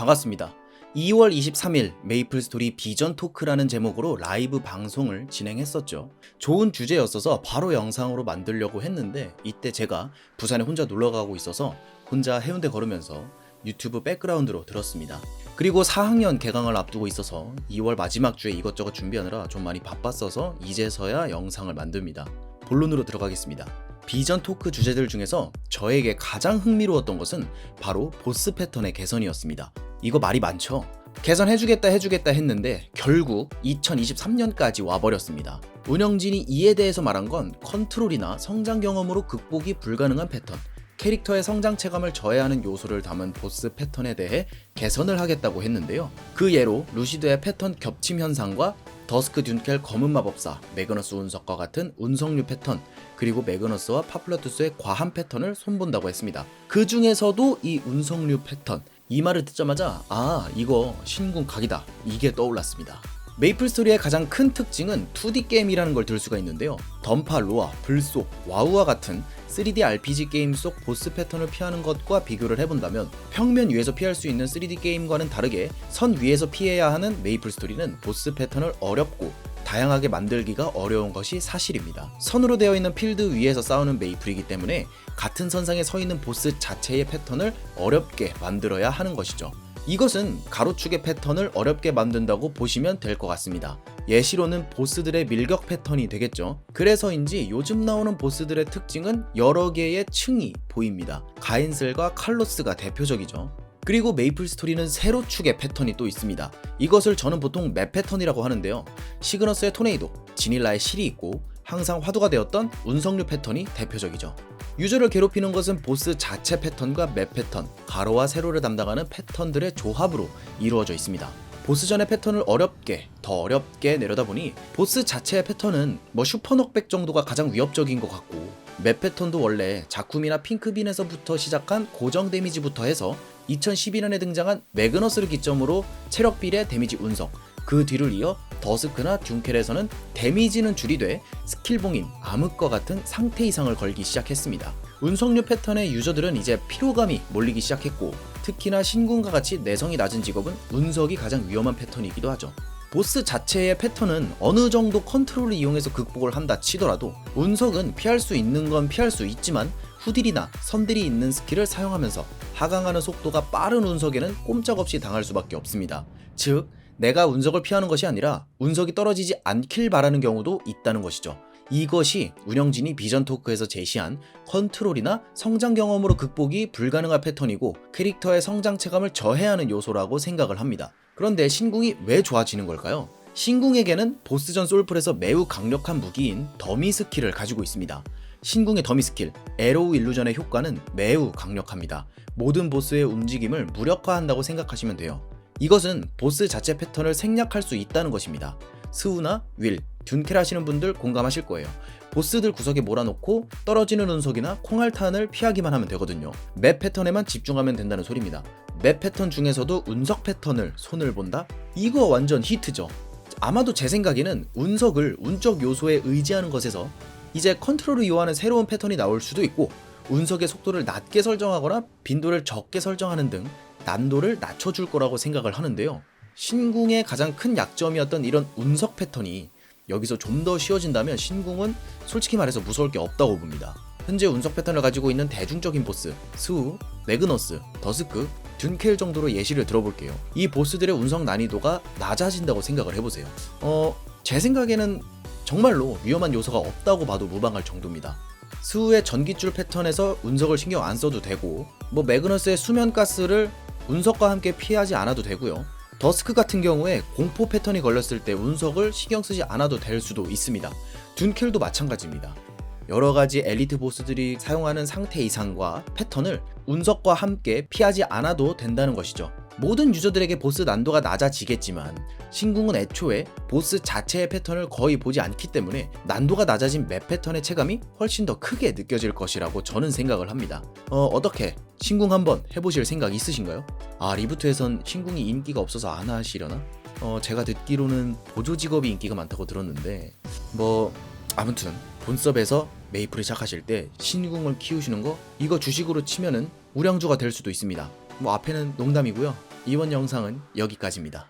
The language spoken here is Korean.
반갑습니다. 2월 23일 메이플 스토리 비전 토크라는 제목으로 라이브 방송을 진행했었죠. 좋은 주제였어서 바로 영상으로 만들려고 했는데 이때 제가 부산에 혼자 놀러 가고 있어서 혼자 해운대 걸으면서 유튜브 백그라운드로 들었습니다. 그리고 4학년 개강을 앞두고 있어서 2월 마지막 주에 이것저것 준비하느라 좀 많이 바빴어서 이제서야 영상을 만듭니다. 본론으로 들어가겠습니다. 비전 토크 주제들 중에서 저에게 가장 흥미로웠던 것은 바로 보스 패턴의 개선이었습니다. 이거 말이 많죠? 개선해주겠다 해주겠다 했는데 결국 2023년까지 와버렸습니다. 운영진이 이에 대해서 말한 건 컨트롤이나 성장 경험으로 극복이 불가능한 패턴, 캐릭터의 성장 체감을 저해하는 요소를 담은 보스 패턴에 대해 개선을 하겠다고 했는데요. 그 예로 루시드의 패턴 겹침 현상과 더스크 듄켈 검은 마법사, 매그너스 운석과 같은 운석류 패턴, 그리고 매그너스와 파플러투스의 과한 패턴을 손본다고 했습니다. 그 중에서도 이 운석류 패턴, 이 말을 듣자마자 아 이거 신궁 각이다 이게 떠올랐습니다. 메이플 스토리의 가장 큰 특징은 2D 게임이라는 걸 들 수가 있는데요. 던파, 로아, 불속, 와우와 같은 3D RPG 게임 속 보스 패턴을 피하는 것과 비교를 해본다면 평면 위에서 피할 수 있는 3D 게임과는 다르게 선 위에서 피해야 하는 메이플 스토리는 보스 패턴을 어렵고 다양하게 만들기가 어려운 것이 사실입니다. 선으로 되어 있는 필드 위에서 싸우는 메이플이기 때문에 같은 선상에 서 있는 보스 자체의 패턴을 어렵게 만들어야 하는 것이죠. 이것은 가로축의 패턴을 어렵게 만든다고 보시면 될 것 같습니다. 예시로는 보스들의 밀격 패턴이 되겠죠. 그래서인지 요즘 나오는 보스들의 특징은 여러 개의 층이 보입니다. 가인슬과 칼로스가 대표적이죠. 그리고 메이플 스토리는 세로 축의 패턴이 또 있습니다. 이것을 저는 보통 맵 패턴이라고 하는데요. 시그너스의 토네이도, 지닐라의 실이 있고 항상 화두가 되었던 운석류 패턴이 대표적이죠. 유저를 괴롭히는 것은 보스 자체 패턴과 맵 패턴, 가로와 세로를 담당하는 패턴들의 조합으로 이루어져 있습니다. 보스전의 패턴을 어렵게, 더 어렵게 내려다 보니 보스 자체의 패턴은 뭐 슈퍼넉백 정도가 가장 위협적인 것 같고 맵 패턴도 원래 자쿠미나 핑크빈에서부터 시작한 고정 데미지부터 해서 2012년에 등장한 매그너스를 기점으로 체력 비례 데미지 운석, 그 뒤를 이어 더스크나 듀켈에서는 데미지는 줄이되 스킬 봉인, 암흑과 같은 상태 이상을 걸기 시작했습니다. 운석류 패턴의 유저들은 이제 피로감이 몰리기 시작했고 특히나 신군과 같이 내성이 낮은 직업은 운석이 가장 위험한 패턴이기도 하죠. 보스 자체의 패턴은 어느 정도 컨트롤을 이용해서 극복을 한다 치더라도 운석은 피할 수 있는 건 피할 수 있지만 후딜이나 선딜이 있는 스킬을 사용하면서 하강하는 속도가 빠른 운석에는 꼼짝없이 당할 수밖에 없습니다. 즉, 내가 운석을 피하는 것이 아니라 운석이 떨어지지 않길 바라는 경우도 있다는 것이죠. 이것이 운영진이 비전 토크에서 제시한 컨트롤이나 성장 경험으로 극복이 불가능한 패턴이고 캐릭터의 성장 체감을 저해하는 요소라고 생각을 합니다. 그런데 신궁이 왜 좋아지는 걸까요? 신궁에게는 보스전 솔플에서 매우 강력한 무기인 더미 스킬을 가지고 있습니다. 신궁의 더미 스킬, 에로우 일루전의 효과는 매우 강력합니다. 모든 보스의 움직임을 무력화한다고 생각하시면 돼요. 이것은 보스 자체 패턴을 생략할 수 있다는 것입니다. 스우나 윌, 둔켈 하시는 분들 공감하실 거예요. 보스들 구석에 몰아놓고 떨어지는 운석이나 콩알탄을 피하기만 하면 되거든요. 맵 패턴에만 집중하면 된다는 소리입니다. 맵 패턴 중에서도 운석 패턴을 손을 본다? 이거 완전 히트죠. 아마도 제 생각에는 운석을 운적 요소에 의지하는 것에서 이제 컨트롤을 이용하는 새로운 패턴이 나올 수도 있고 운석의 속도를 낮게 설정하거나 빈도를 적게 설정하는 등 난도를 낮춰줄 거라고 생각을 하는데요. 신궁의 가장 큰 약점이었던 이런 운석 패턴이 여기서 좀 더 쉬워진다면 신궁은 솔직히 말해서 무서울 게 없다고 봅니다. 현재 운석 패턴을 가지고 있는 대중적인 보스, 스우, 매그너스, 더스크, 둔켈 정도로 예시를 들어볼게요. 이 보스들의 운석 난이도가 낮아진다고 생각을 해보세요. 어, 제 생각에는 정말로 위험한 요소가 없다고 봐도 무방할 정도입니다. 스우의 전기줄 패턴에서 운석을 신경 안 써도 되고, 뭐 매그너스의 수면 가스를 운석과 함께 피하지 않아도 되고요. 더스크 같은 경우에 공포 패턴이 걸렸을 때 운석을 신경 쓰지 않아도 될 수도 있습니다. 둔켈도 마찬가지입니다. 여러 가지 엘리트 보스들이 사용하는 상태 이상과 패턴을 운석과 함께 피하지 않아도 된다는 것이죠. 모든 유저들에게 보스 난도가 낮아지겠지만 신궁은 애초에 보스 자체의 패턴을 거의 보지 않기 때문에 난도가 낮아진 맵 패턴의 체감이 훨씬 더 크게 느껴질 것이라고 저는 생각을 합니다. 어, 어떻게 신궁 한번 해보실 생각 있으신가요? 아 리부트에선 신궁이 인기가 없어서 안 하시려나? 어, 제가 듣기로는 보조 직업이 인기가 많다고 들었는데 뭐 아무튼 본섭에서 메이플을 시작하실 때 신궁을 키우시는 거 이거 주식으로 치면은 우량주가 될 수도 있습니다. 뭐 앞에는 농담이고요. 이번 영상은 여기까지입니다.